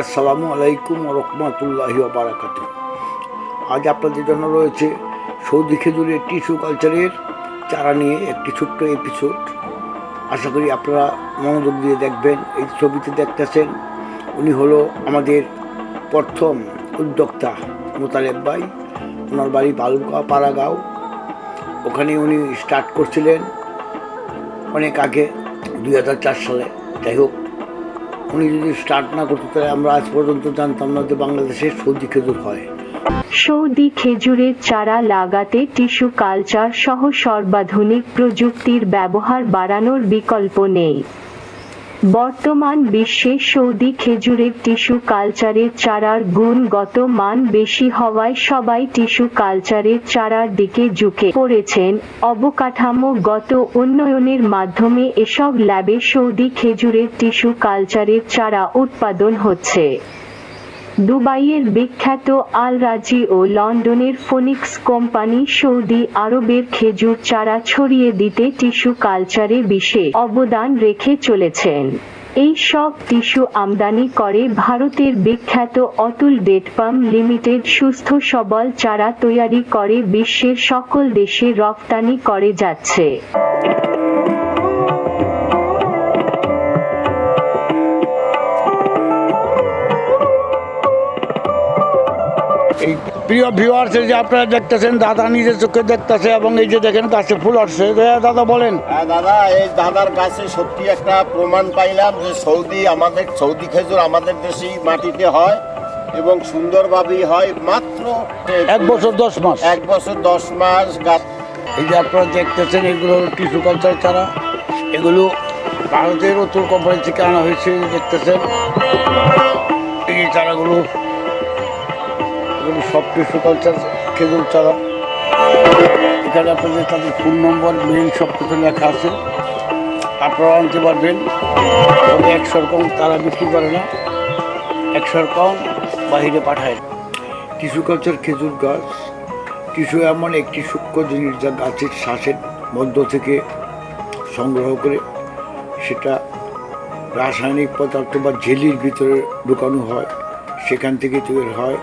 আসসালামু আলাইকুম রহমতুল্লাহি বারাকাতু আজ আপনাদের জন্য রয়েছে সৌদি খেজুরের টিস্যু কালচারের চারা নিয়ে একটি ছোট্ট এপিসোড আশা করি আপনারা মনোযোগ দিয়ে দেখবেন, এই ছবিতে দেখতেছেন উনি হলো আমাদের প্রথম উদ্যোক্তা মোতালেব ভাই। ওনার বাড়ি বালুকা পাড়াগাঁও। ওখানে উনি স্টার্ট করছিলেন অনেক আগে, দুই হাজার চার সালে। যাই হোক উনি যদি স্টার্ট না করতে তাহলে আমরা আজ পর্যন্ত জানতাম না যে বাংলাদেশে সৌদি খেজুর হয়। সৌদি খেজুরের চারা লাগাতে টিস্যু কালচার সহ সর্বাধুনিক প্রযুক্তির ব্যবহার বাড়ানোর বিকল্প নেই। বর্তমান বিশ্বে সৌদি খেজুরের টিস্যু কালচারের চারার গুণগত মান বেশি হওয়ায় সবাই টিস্যু কালচারের চারার দিকে ঝুঁকে পড়েছেন। অবকাঠামোগত উন্নয়নের মাধ্যমে এসব ল্যাবে সৌদি খেজুরের টিস্যু কালচারের চারা উৎপাদন হচ্ছে। দুবাইয়ের বিখ্যাত আল রাজি ও লন্ডনের ফোনিক্স কোম্পানি সৌদি আরবের খেজুর চারা ছড়িয়ে দিতে টিস্যু কালচারে বিশেষ অবদান রেখে চলেছেন। এই সব টিস্যু আমদানি করে ভারতের বিখ্যাত অতুল ডেটপাম লিমিটেড সুস্থ সবল চারা তৈরি করে বিশ্বের সকল দেশে রপ্তানি করে যাচ্ছে। প্রিয় ভিউয়ার্স এই যে আপনারা দেখতেছেন দাদা নিজের চোখে দেখতেছে এবং এই যে দেখেন গাছে ফুল আসছে। দাদা বলেন। হ্যাঁ দাদা এই দাদার কাছে সত্যি একটা প্রমাণ পাইলাম যে সৌদি আমাদের সৌদি খেজুর আমাদের দেশেই মাটিতে হয় এবং সুন্দরভাবেই হয় মাত্র এক বছর দশ মাস। এক বছর দশ মাস গাছ এই যে আপনারা দেখতেছেন এগুলো টিস্যু কালচার চারা। এগুলো ভারতের উত্তর কোম্পানি থেকে আনা হয়েছে দেখতেছেন। এই চারাগুলো এগুলো সব টিস্যু কালচার খেজুর চারা। এখানে আপনাদের তাদের ফোন নম্বর মেইল সব কিছু লেখা আছে। আপনারা আনতে পারবেন। তবে একশো রকম তারা বিক্রি করে না। একশো রকম বাহিরে পাঠায়। টিস্যু কালচার খেজুর গাছ। টিস্যু এমন একটি সূক্ষ্ম জিনিস যা গাছের শ্বাসের মধ্য থেকে সংগ্রহ করে, সেটা রাসায়নিক পদার্থ বা ঝেলির ভিতরে ঢুকানো হয়, সেখান থেকে তৈরি হয়।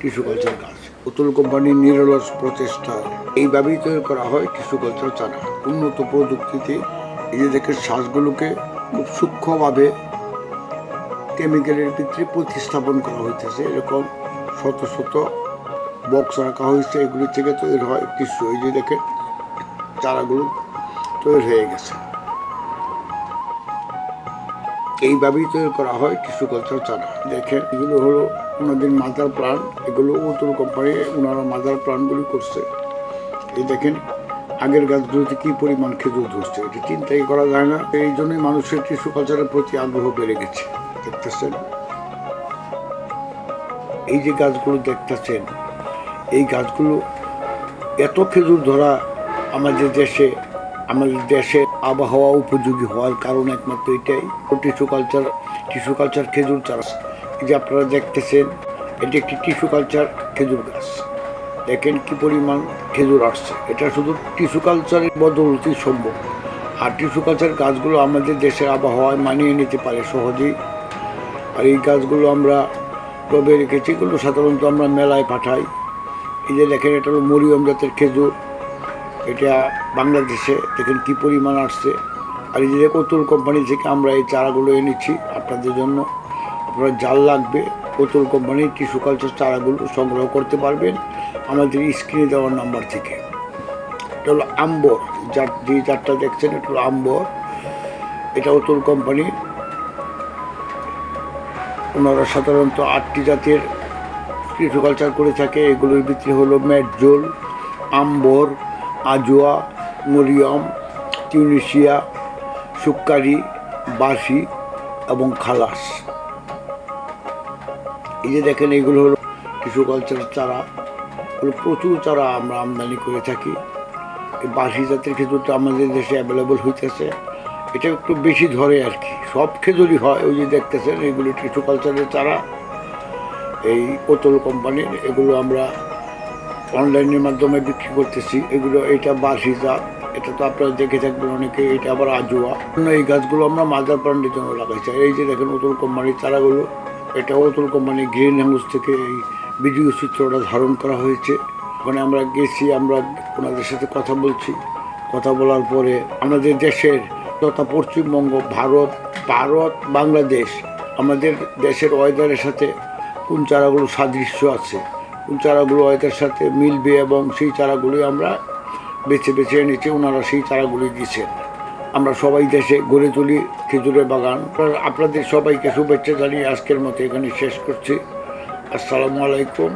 টিস্যু কালচার গাছ। পুতুল কোম্পানির নিরলস প্রচেষ্টা। এইভাবেই তৈরি করা হয় টিস্যু কালচার চারা উন্নত প্রযুক্তিতে দেখে শ্বাসগুলোকে খুব সূক্ষ্মভাবে কেমিক্যালের ভিতরে প্রতিস্থাপন করা হইতেছে। এরকম শত শত বক্স রাখা হয়েছে। এগুলি থেকে তৈরি হয় টিস্যু। এই যে দেখে চারাগুলো তৈরি হয়ে গেছে। এইভাবেই তৈরি করা হয় টিস্যু কালচার চারা দেখেন, এগুলো হলো ওনাদের মাদার প্লান এগুলো উত্তর কোম্পানি ওনারা মাদার প্লানগুলি করছে। এই দেখেন, আগের গাছগুলোতে কী পরিমাণ খেজুর ধরছে, এটি চিন্তাই করা যায় না। এই জন্যই মানুষের টিস্যু কালচারের প্রতি আগ্রহ বেড়ে গেছে। দেখতেছেন? এই যে গাছগুলো দেখতেছেন, এই গাছগুলো এত খেজুর ধরা আমাদের দেশে আমাদের দেশে আবহাওয়া উপযোগী হওয়ার কারণ একমাত্র এটাই। টিস্যু কালচার টিস্যু কালচার খেজুর চাষ। এই যে আপনারা দেখতেছেন, এটি একটি টিস্যু কালচার খেজুর গাছ। দেখেন কি পরিমাণ খেজুর আসছে। এটা শুধু টিস্যু কালচারের বদলতি সম্ভব। আর টিস্যু কালচার গাছগুলো আমাদের দেশের আবহাওয়ায় মানিয়ে নিতে পারে সহজেই। আর এই গাছগুলো আমরা টবে রেখেছি, এগুলো সাধারণত আমরা মেলায় পাঠাই। এই যে দেখেন, এটা হলো মরিয়ম জাতের খেজুর। এটা বাংলাদেশে দেখেন কী পরিমাণ আসছে। আর এই যে কতুল কোম্পানি থেকে আমরা এই চারাগুলো এনেছি আপনাদের জন্য। আপনার জাল লাগবে, কতুল কোম্পানির টিস্যু কালচার চারাগুলো সংগ্রহ করতে পারবেন আমাদের স্ক্রিনে দেওয়ার নাম্বার থেকে। এটা হলো আম্বর, যার যে চারটা দেখছেন, এটা হলো আম্বর। এটা অতুল কোম্পানির ওনারা সাধারণত আটটি জাতের টিস্যু কালচার করে থাকে। এগুলোর ভিতরে হলো Medjool Ambar Ajwa, Mariam Tunisia Sukkari বাসি এবং খালাস। এই যে দেখেন, এগুলো হলো টিস্যু কালচারের চারা। এগুলো প্রচুর চারা আমরা আমদানি করে থাকি। এই বাসি জাতের খেজুরটা আমাদের দেশে অ্যাভেলেবল হইতেছে। এটা একটু বেশি ধরে আর কি। সব খেজুরই হয়, ওই যে দেখতেছেন, এগুলো টিস্যু কালচারের চারা। এই ওতল কোম্পানির এগুলো আমরা অনলাইনের মাধ্যমে বিক্রি করতেছি। এগুলো এটা বাসি জাত, এটা তো আপনারা দেখে থাকবেন অনেকে, এটা আবার আজুয়া। এই গাছগুলো আমরা মাদার প্লান্টের জন্য লাগাইছি। এই যে দেখেন অতুল কোম্পানির চারাগুলো, এটা অতুল কোম্পানি গ্রিন হাউস থেকে এই ভিডিও চিত্রটা ধারণ করা হয়েছে। ওখানে আমরা গেছি, আমরা ওনাদের সাথে কথা বলছি। কথা বলার পরে আমাদের দেশের তথা পশ্চিমবঙ্গ, ভারত ভারত, বাংলাদেশ, আমাদের দেশের ওয়েদারের সাথে কোন চারাগুলো সাদৃশ্য আছে? চারাগুলো একের সাথে মিলবে এবং সেই চারাগুলি আমরা বেছে বেছে এনেছি, ওনারা সেই চারাগুলি দিচ্ছেন আমরা সবাই দেশে গড়ে তুলি খেজুরের বাগান। আপনাদের সবাইকে শুভেচ্ছা জানিয়ে আজকের মতো এখানে শেষ করছি। আসসালামু আলাইকুম।